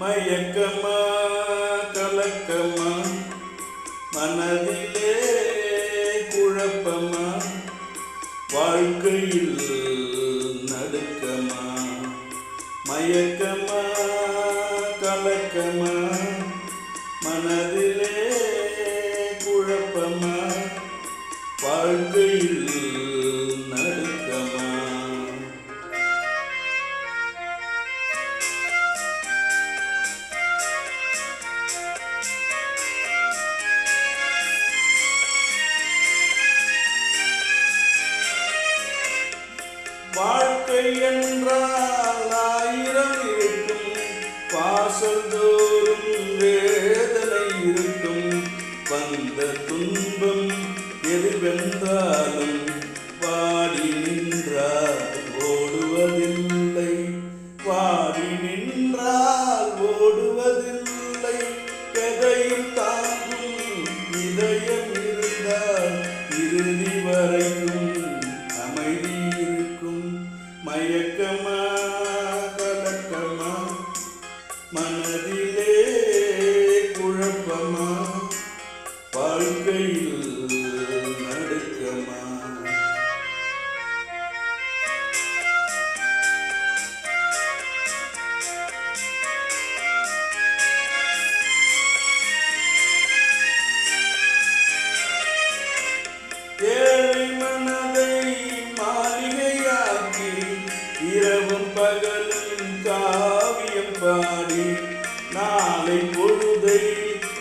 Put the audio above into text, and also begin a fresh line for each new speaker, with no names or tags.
மயக்கமா கலக்கமா மனதிலே குழப்பமா வாழ்க்கையில் நடுக்கமா மயக்கமா கலக்கமா மனதிலே குழப்பமா வாழ்க்கையில் வாழ்க்கை என்றால் ஆயிரம் இருக்கும். வாசல் தோறும் வேதனை இருக்கும். வந்த துன்பம் எதுவென்றாலும் பாடி நின்றால் ஓடுவதில்லை. பாடி நின்றால் ஓடுவதில்லை. எதையும் தாங்கும் இதயம் இருந்தால் இறுதி வரைக்கும் மயக்கமா கலக்கமா மனதிலே குழப்பமா வாழ்க்கையில்